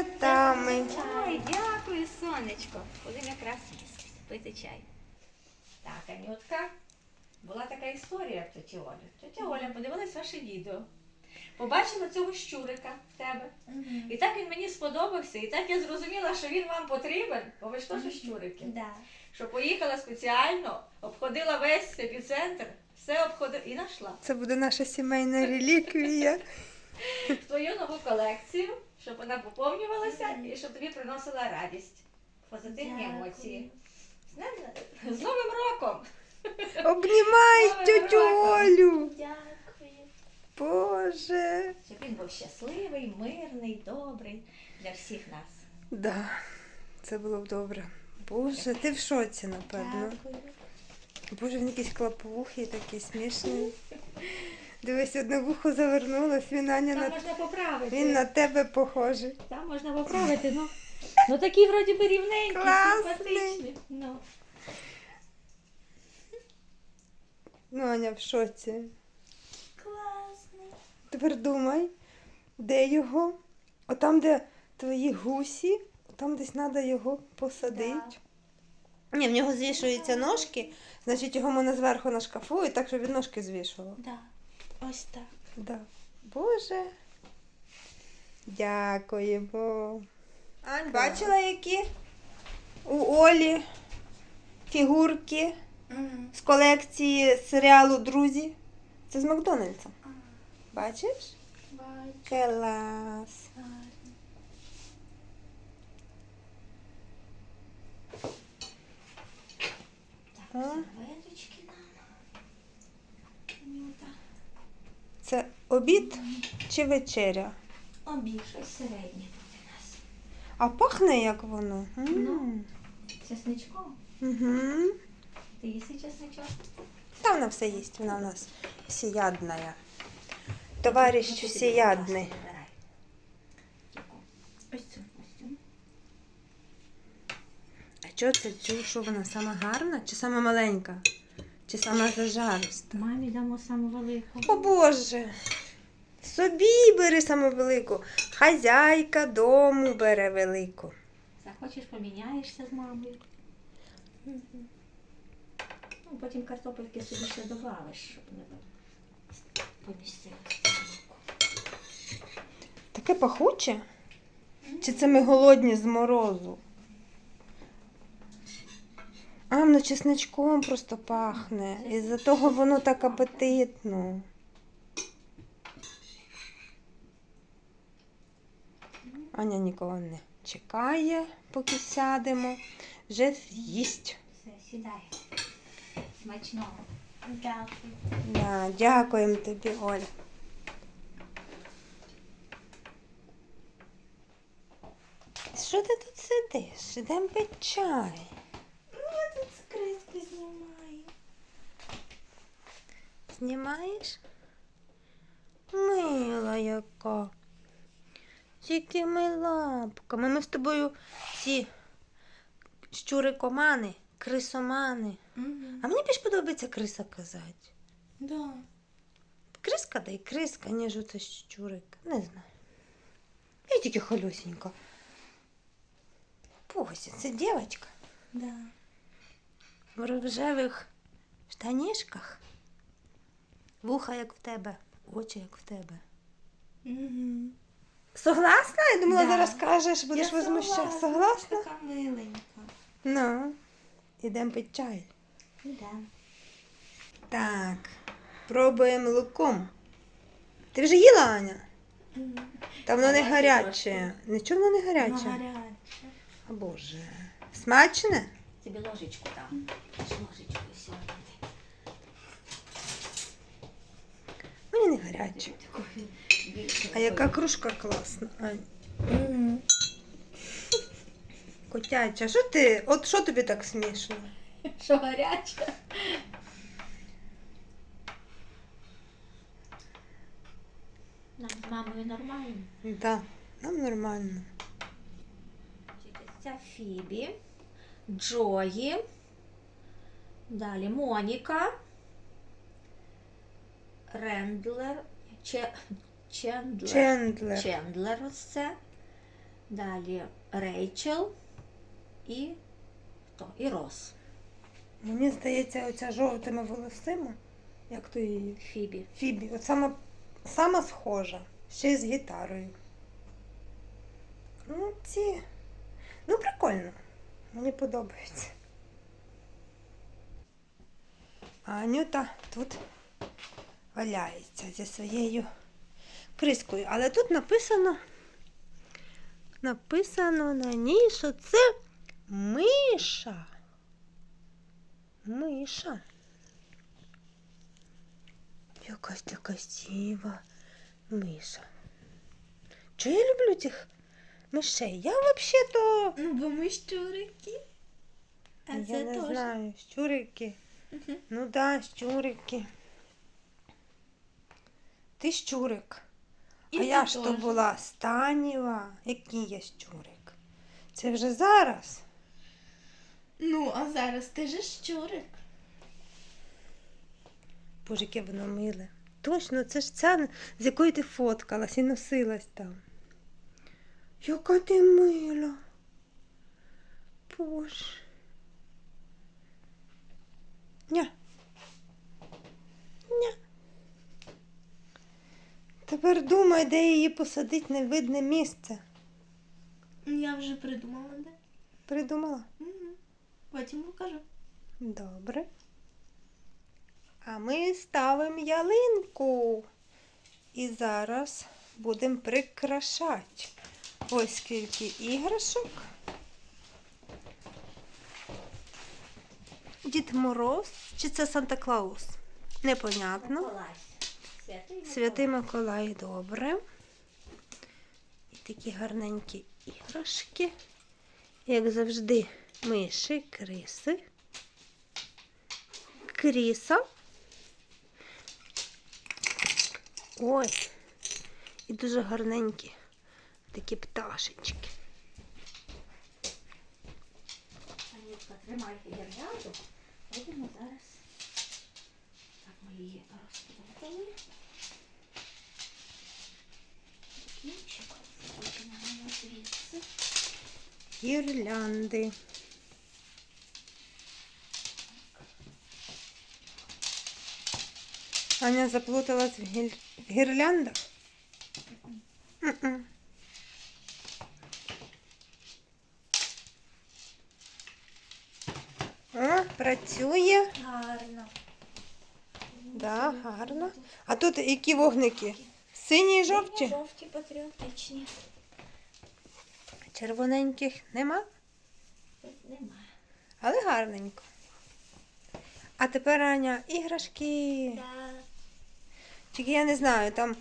святами. Ой, дякую, сонечко. Будемо якраз пити чай. Так, Анютка, була така історія в тьоті Олі. Тетя Оля подивилась ваше відео. Побачила цього щурика в тебе. І так він мені сподобався, і так я зрозуміла, що він вам потрібен, бо ви ж теж щурики. Да. Що поїхала спеціально, обходила весь епіцентр, все обходила і знайшла. Це буде наша сімейна реліквія. твою нову колекцію, щоб вона поповнювалася і щоб тобі приносила радість, позитивні Дякую. емоції. З Новим роком! Обнімай тетю Олю. Дякую. Боже. Щоб він був щасливий, мирний, добрий для всіх нас. Да, це було б добре. Боже, ти в шоці, напевно. Дякую. Боже, він якийсь клапухий, такий смішний. Дивись, одне вухо завернулось, він Аня Там на... можна поправити. він на тебе похожий. Там можна поправити, ну. Ну такий вроді би рівненький, Класний. симпатичний. Ну. Ну, Аня в шоці. Класний. Тепер думай, де його? Отам, де твої гусі, там десь треба його посадити. Ні, в нього звішуються ножки, значить його можна зверху на шкафу і так, щоб він ножки звішував. Да. Ось так. Да. Боже. Дякуємо. Ань, бачила, які у Олі фігурки Мгм. з колекції серіалу Друзі? Це з Макдональдса. Бачиш? Бачу. Клас. Так, серветочки нам. Анюта. Це обід чи вечеря? Обід, щось середнє буде у нас. А пахне як воно. М. Ну. Чесничком. Угу. Ти їси чесничок? Та вона все їсть, вона у нас всеядна. Товариш Ну. Яку? Ось цю. Ось цю. А чого це цю, що вона сама гарна? Чи сама маленька? Чи сама зажариста? Мамі дамо саму велику. О Боже! Собі бери саму велику. Хазяйка дому бере велику. Захочеш, поміняєшся з мамою. Ну, потім картопельки собі ще додавиш, щоб не помістилося. Таке пахуче? Чи це ми голодні з морозу? А, воно чесничком просто пахне. І за того воно так апетитно. Аня нікого не чекає, поки сядемо. Вже їсть. Все, сідай. Смачного. Дякую. Да, дякуємо тобі, Оля. Що ти тут сидиш? Ідемо пити чай. Ну, я тут скритки знімаю. Знімаєш? Мила яка. З якими лапками. Ми з тобою ці щурикомани, крисомани. Угу. А мені більш подобається криса казати. Да. Криска да й криска, ніж оце щурик. Не знаю. Я тільки холюсінька. Пося, це дівчинка Да. в рожевих штанішках. Вуха, як в тебе, очі, як в тебе. Угу. Согласна? Я думала, Да. зараз скажеш, будеш возмущати. Согласна? Така миленька. Ну, ідемо пити чай. Да. Так, пробуємо луком. Ти вже їла, Аня? Угу. Та воно не Давайте гаряче. Нічого воно не гаряче. гаряче. О Боже. Смачне? Тобі ложечку. Аж ложечку сьогодні. Не більшу А яка кружка класна. Ань. Котяча, що ти? От що тобі так смішно? Що гаряче? Нам з мамою нормально. Да, нам нормально. Це Фібі, Джої, далі Моніка, Рендлер, Чендлер. Чендлер. Чендлер ось це. Далі Рейчел і хто? І Рос. Мені здається, оця жовтими волосима, як то її Фібі. Фібі, от сама, сама схожа, ще й з гітарою. Ну, ці. Ну, прикольно. Мені подобається. А Анюта тут валяється зі своєю крискою. Але тут написано. Написано на ній, що це миша. Миша. Якась така сіва миша. Чого я люблю цих мишей? Я взагалі-то. Ну, бо ми щурики. А я це не теж. знаю, щурики. Мгм. Ну да, щурики. Ти щурик. І а я ж то була Станіва. Який я щурик? Це вже зараз. Ну, а зараз ти же щурик. Боже, яке воно миле. Точно, це ж ця, з якою ти фоткалась і носилась там. Яка ти мила. Боже. Тепер думай, де її посадить невидне місце. Я вже придумала, де. Придумала? Угу. Потім покажу. Добре. А ми ставимо ялинку. І зараз будемо прикрашати. Ось скільки іграшок. Дід Мороз чи це Санта Клаус? Непонятно. Святий Святий Миколай, добре. І такі гарненькі іграшки. Як завжди, миші, криси. Кріса. Ой. І дуже гарненькі такі пташечки. Анютка, тримай гірлянду. Будемо зараз. Так, ми її розплутали. Кінчик. Починаємо звідси. Гірлянди. Аня заплуталась в гіль- гірляндах? О, працює. Гарно. Да, гарно. А тут які вогники? Сині і жовті? Жовті патріотичні. Червоненьких нема, Тут немає. але гарненько. А тепер Аня, іграшки. Да. Тільки я не знаю, там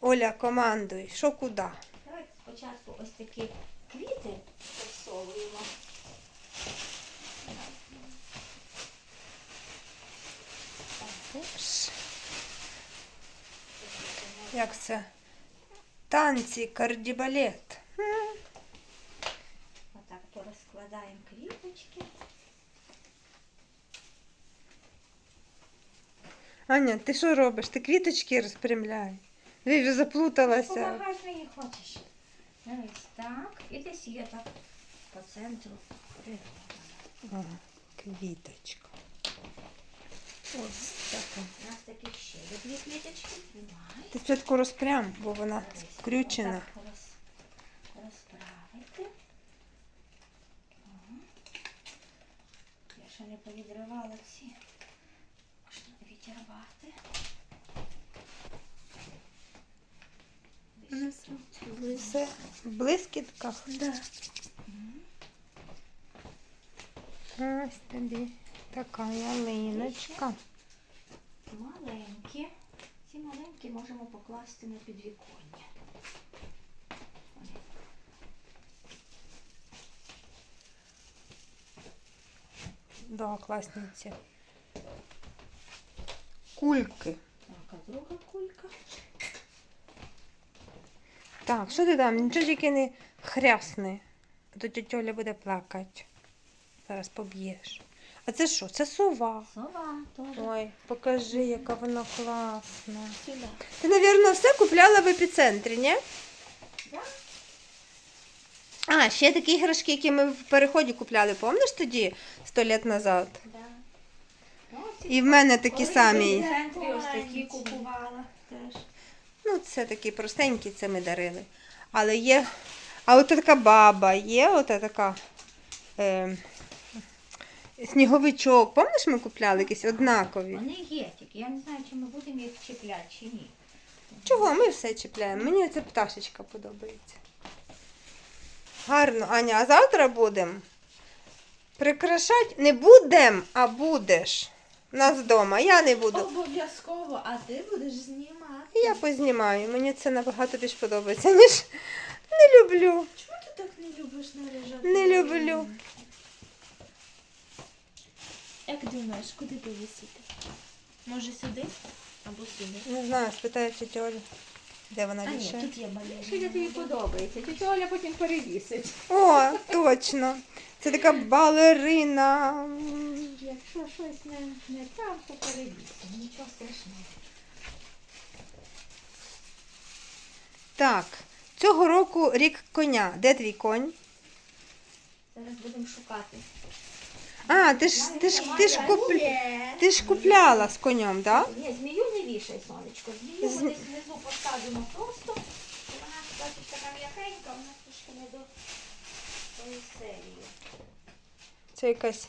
Оля командує, що куди. Давайте спочатку ось такі квіти посовуємо. Ш. Як це? Танці, кардібалет. М. Отак порозкладаємо квіточки. Аня, ти що робиш? Ти квіточки розпрямляй. Ви вже заплуталася. Помагай мені хочеш. Дивись, так. І десь є так по центру. прикладено. Ага, квіточка. Ось Така. У нас такі ще є дві квіточки. Тримай. Ти спочатку розпрям, бо вона скрючена. отак роз- розправити. О. Я ще не повідривала ці. Можна відірвати. Десь тут. Все в блискітках. Да. Ось тобі така ялиночка. Маленькі. Ці маленькі можемо покласти на підвіконня. Да, класні ці. Кульки. Так, а друга кулька. Так, що ти там? Нічого тільки не хрясни. А то тетя Оля буде плакати. Зараз поб'єш. А це що? Це сова. Сова теж. Ой, покажи, яка вона класна. Сюди. Ти, мабуть, все купляла в епіцентрі, ні? Да? А, ще такі іграшки, які ми в переході купляли, пам'ятаєш тоді, сто літ назад? Да. Ну, І в мене такі коли в самі. центрі ось такі купувала теж. Ну, це такі простенькі, це ми дарили. Але є. А от така баба є, от така. Е, сніговичок. Пам'ятаєш, ми купляли якісь однакові? Вони є, тільки я не знаю, чи ми будемо їх чіпляти, чи ні. Чого? Ми все чіпляємо. Мені ця пташечка подобається. Гарно, Аня, а завтра будемо прикрашати. Не будем, а будеш. У нас вдома. Я не буду. Обов'язково, а ти будеш знімати. Я познімаю. Мені це набагато більш подобається, ніж не люблю. Чому ти так не любиш наряжати? Не люблю. Як думаєш, куди повісити? Може сюди? Або сюди? Не знаю, спитаю Олю, де вона А ні, вішає. тут є Що балерина. тобі подобається? Тетя Оля потім перевісить. О, точно. Це така балерина. Якщо щось не, не там, то перевісимо. Нічого страшного. Так, цього року рік коня. Де твій конь? Зараз будемо шукати. А, ти ж ти ж ти ж купля... ти ж купляла з конем, так? Да? Ні, змію не вішай, сонечко. Змію З- ми десь внизу посадимо просто. І вона така м'якенька, вона трошки не до тої серії. Це якась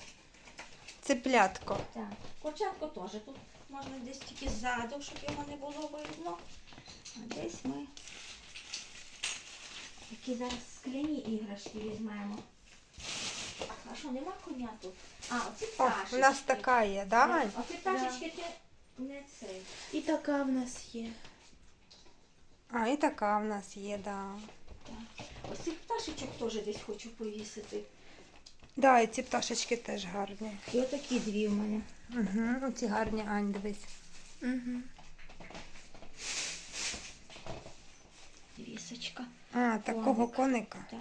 цеплятко. Так. Курчатко теж тут можна десь тільки ззаду, щоб його не було видно. А десь ми такі зараз скляні іграшки візьмемо. А що, нема коня тут? А, оці О, пташечки. у нас така є, да? Оці пташечки ти не цей. І така в нас є. А, і така в нас є, да. Так. Ось цих пташечок теж десь хочу повісити. Да, і ці пташечки теж гарні. І отакі дві в мене. Угу, оці гарні, Ань, дивись. Угу. Вісочка. А, такого коника. Так.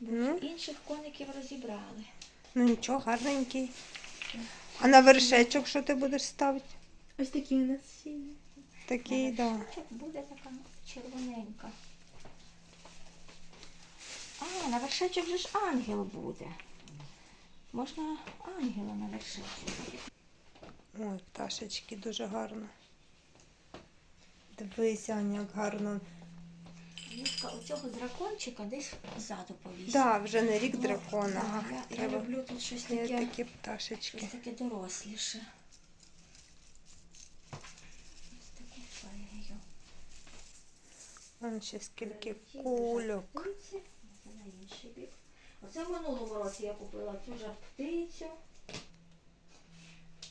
Ну. Інших коників розібрали. Ну нічого, гарненький. А на вершечок що ти будеш ставити? Ось такі у нас ще є. Такий, На да. буде така червоненька. А, на вершечок же ж ангел буде. Можна ангела на вершечок. Ой, пташечки дуже гарно. Дивись, Аня, як гарно. Мішка оцього дракончика десь ззаду повісить. Да, вже не рік Ну, дракона. так, я, я люблю тут щось є таке, такі пташечки. щось таке доросліше. Ось таку фею. Вон ще скільки кульок. На інший бік. Оце в минулому році я купила цю ж птицю.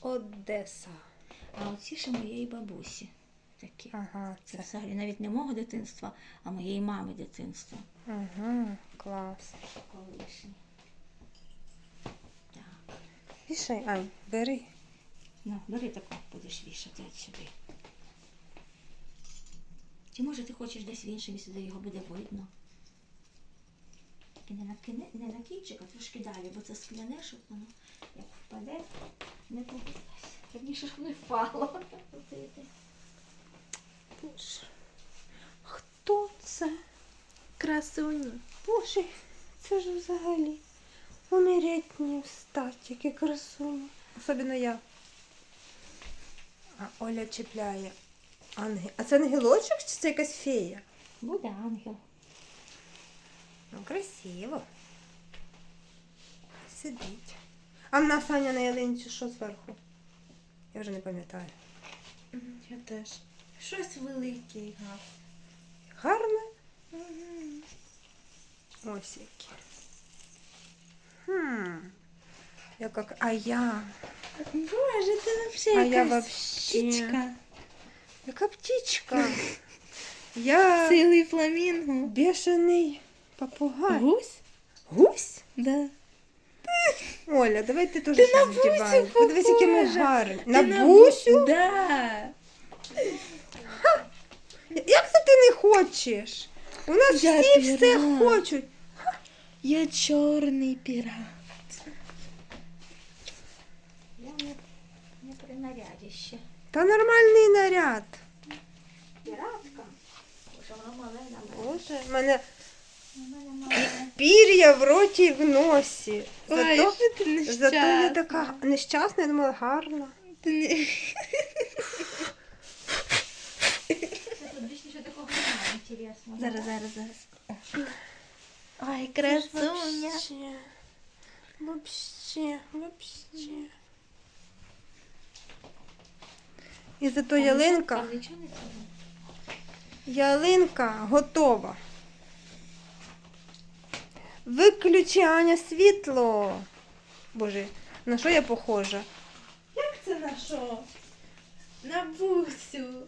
Одеса. А оці ще моєї бабусі. Такі. Ага, Це це. взагалі навіть не мого дитинства, а моєї мами дитинства. Ага, клас. Колишні. Так. Вішай, Ань, бери. Ну, бери таку, будеш вішати сюди. Чи може ти хочеш десь в інше місце, його буде видно? Тільки не на, кіне, не на кінчик, а трошки далі, бо це скляне, щоб воно як впаде, не побилось. Раніше ж не впало. Боже. Хто це? Красуні. Боже, це ж взагалі. Умереть не встать, які красуні. Особливо я. А Оля чіпляє. Ангел. А це ангелочок чи це якась фея? Буде ангел. Ну, красиво. Сидить. А в нас Аня на ялинці що зверху? Я вже не пам'ятаю. Я теж. Щось велике і гарне. Гарне? Ось які. Хм. Яка... к- А я. Боже, ти А взагалі я якась вообще. птічка. Яка птічка. Я Цілий фламінго. бешений попугай. Гусь? Гусь? Да. Оля, давай ти теж Ти щось на Бусю вдівай. Подивись, які ми похожа. гарні. Ти На на бусю? Да. Як це ти не хочеш? У нас Я всі все хочуть. Я чорний пірат. нарядище. Та нормальний наряд. Піратка. Боже, воно мале. Боже, в мене пір'я в роті і в носі. Ой, Зато, що ти зато я нещасна. така нещасна, я думала, гарна. Ти не... Це тут більше нічого такого немає інтересного. Зараз, зараз, зараз. Ой, красуня. Вообще, вообще. І зато ялинка, ялинка готова. Виключи Аня світло. Боже, на що я похожа? Як це на що? На бусю.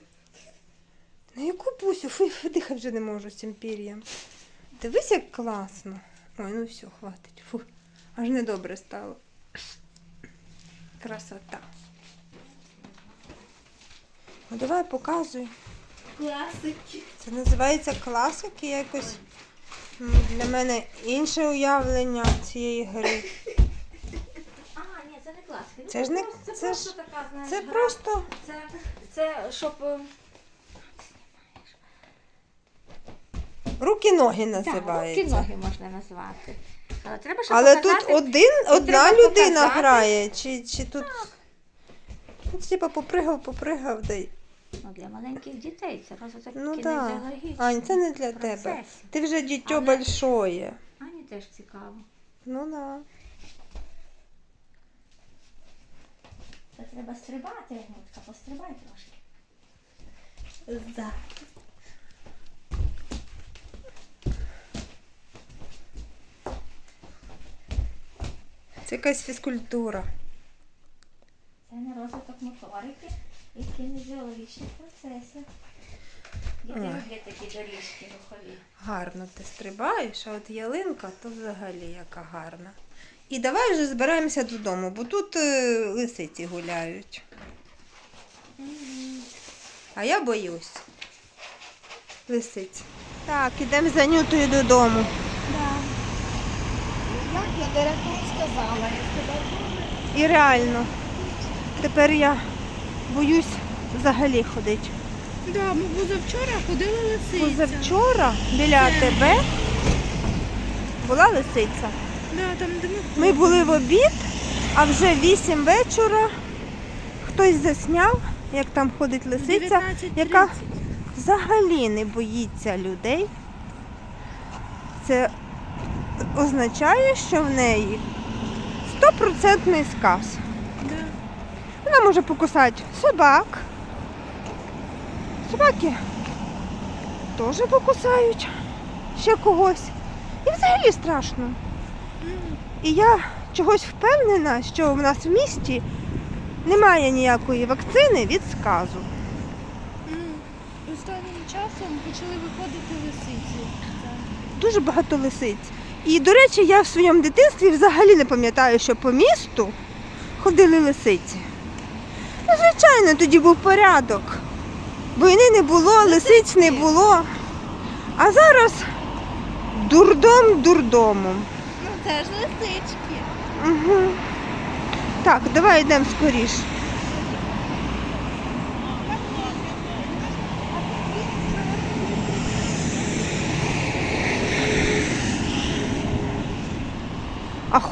На яку бусю? Фу, дихати вже не можу з цим пір'ям. Дивись, як класно. Ой, ну все, хватить. Фу, аж недобре стало. Красота. Ну давай показуй. Класики. Це називається класики якось. Для мене інше уявлення цієї гри. А, ні, це не класка. Це ж не- це, це просто ж- Це просто Це, це щоб... руки-ноги Так, руки-ноги можна назвати. Але треба, щоб Але показати... тут один, одна треба людина показати. грає, чи, чи тут. Ну, типа попригав, попригав, дай. Ну, для маленьких дітей це розвиток Ну так. кінезіологічний. Ань, це не для тебе. Ти вже дітьо Але- большое. Ані теж цікаво. Ну да. Це треба стрибати, Гнутка, пострибай трошки. За. Це якась фізкультура. Це на розвиток моторики і кінезіологічні процеси. Діти люблять такі доріжки рухові. Гарно ти стрибаєш, а от ялинка то взагалі яка гарна. І давай вже збираємося додому, бо тут е, лисиці гуляють. А я боюсь. Лисиць. Так, ідемо за Нютою додому. Як я директору сказала? Я сказала, І реально, тепер я боюсь взагалі ходити. да, ми позавчора ходили лисиця. Позавчора біля тебе була лисиця. Да, там, де ми Ми були в обід, а вже вісім вечора хтось засняв, як там ходить лисиця, 19:30. яка взагалі не боїться людей. Це означає, що в неї стопроцентний сказ. Вона може покусати собак. Собаки теж покусають ще когось. І взагалі страшно. І я чогось впевнена, що в нас в місті немає ніякої вакцини від сказу. Останнім часом почали виходити лисиці. Дуже багато лисиць. І, до речі, я в своєму дитинстві взагалі не пам'ятаю, що по місту ходили лисиці. Ну, звичайно, тоді був порядок. Війни не було, лисиць не було. А зараз дурдом дурдомом. Ну це ж лисички. Угу. Так, давай йдемо скоріш.